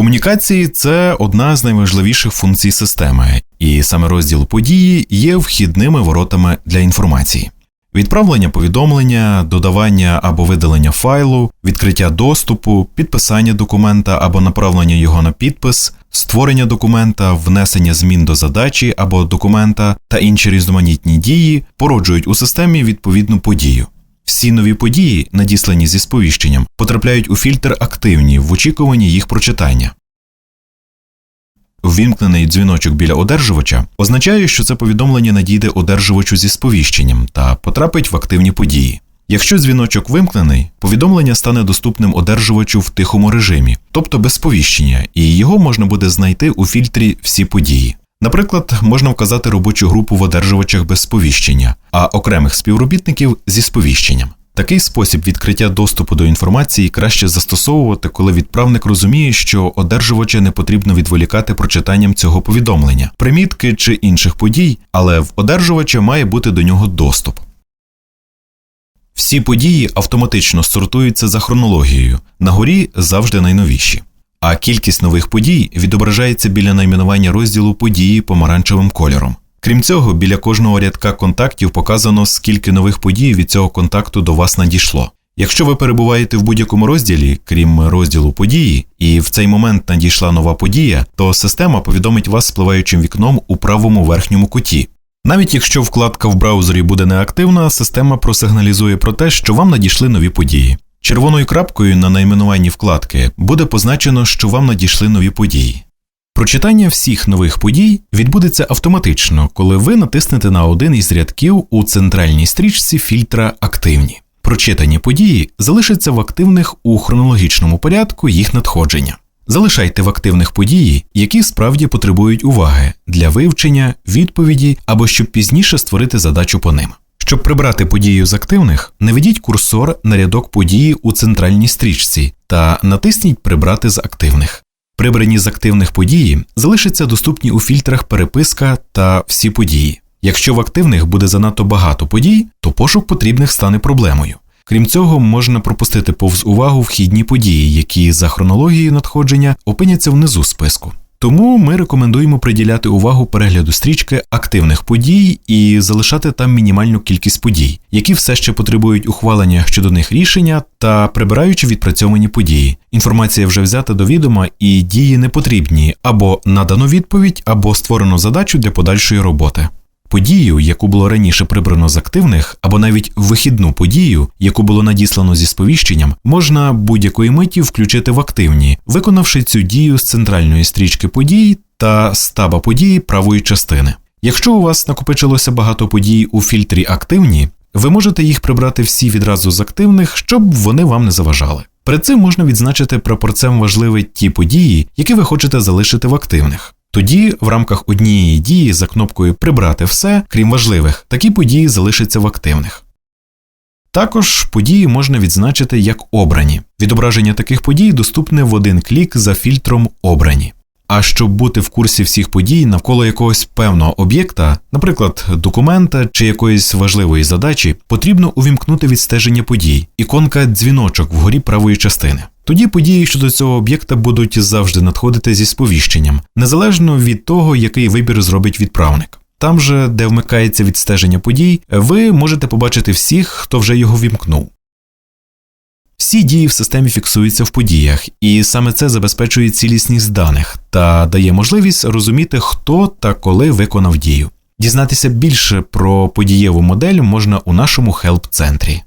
Комунікації це одна з найважливіших функцій системи, і саме розділ події є вхідними воротами для інформації. Відправлення повідомлення, додавання або видалення файлу, відкриття доступу, підписання документа або направлення його на підпис, створення документа, внесення змін до задачі або документа та інші різноманітні дії породжують у системі відповідну подію. Всі нові події, надіслані зі сповіщенням, потрапляють у фільтр активні в очікуванні їх прочитання. Ввімкнений дзвіночок біля одержувача означає, що це повідомлення надійде одержувачу зі сповіщенням та потрапить в активні події. Якщо дзвіночок вимкнений, повідомлення стане доступним одержувачу в тихому режимі, тобто без сповіщення, і його можна буде знайти у фільтрі Всі події. Наприклад, можна вказати робочу групу в одержувачах без сповіщення, а окремих співробітників зі сповіщенням. Такий спосіб відкриття доступу до інформації краще застосовувати, коли відправник розуміє, що одержувача не потрібно відволікати прочитанням цього повідомлення, примітки чи інших подій, але в одержувача має бути до нього доступ. Всі події автоматично сортуються за хронологією, на горі завжди найновіші, а кількість нових подій відображається біля найменування розділу події помаранчевим кольором. Крім цього, біля кожного рядка контактів показано, скільки нових подій від цього контакту до вас надійшло. Якщо ви перебуваєте в будь-якому розділі, крім розділу події, і в цей момент надійшла нова подія, то система повідомить вас спливаючим вікном у правому верхньому куті. Навіть якщо вкладка в браузері буде неактивна, система просигналізує про те, що вам надійшли нові події. Червоною крапкою на найменуванні вкладки буде позначено, що вам надійшли нові події. Прочитання всіх нових подій відбудеться автоматично, коли ви натиснете на один із рядків у центральній стрічці фільтра Активні. Прочитані події залишаться в активних у хронологічному порядку їх надходження. Залишайте в активних події, які справді потребують уваги для вивчення, відповіді або щоб пізніше створити задачу по ним. Щоб прибрати подію з активних, наведіть курсор на рядок події у центральній стрічці та натисніть Прибрати з активних. Прибрані з активних події залишаться доступні у фільтрах переписка та всі події. Якщо в активних буде занадто багато подій, то пошук потрібних стане проблемою. Крім цього, можна пропустити повз увагу вхідні події, які за хронологією надходження опиняться внизу списку. Тому ми рекомендуємо приділяти увагу перегляду стрічки активних подій і залишати там мінімальну кількість подій, які все ще потребують ухвалення щодо них рішення та прибираючи відпрацьовані події. Інформація вже взята до відома і дії не потрібні або надано відповідь, або створено задачу для подальшої роботи. Подію, яку було раніше прибрано з активних, або навіть вихідну подію, яку було надіслано зі сповіщенням, можна будь-якої миті включити в активні, виконавши цю дію з центральної стрічки подій та стаба події правої частини. Якщо у вас накопичилося багато подій у фільтрі активні, ви можете їх прибрати всі відразу з активних, щоб вони вам не заважали. Перед цим можна відзначити прапорцем важливі ті події, які ви хочете залишити в активних. Тоді, в рамках однієї дії за кнопкою Прибрати все, крім важливих, такі події залишаться в активних. Також події можна відзначити як обрані. Відображення таких подій доступне в один клік за фільтром Обрані. А щоб бути в курсі всіх подій навколо якогось певного об'єкта, наприклад, документа чи якоїсь важливої задачі, потрібно увімкнути відстеження подій, іконка дзвіночок вгорі правої частини. Тоді події щодо цього об'єкта будуть завжди надходити зі сповіщенням, незалежно від того, який вибір зробить відправник. Там же, де вмикається відстеження подій, ви можете побачити всіх, хто вже його вімкнув. Всі дії в системі фіксуються в подіях, і саме це забезпечує цілісність даних та дає можливість розуміти, хто та коли виконав дію. Дізнатися більше про подієву модель можна у нашому хелп-центрі.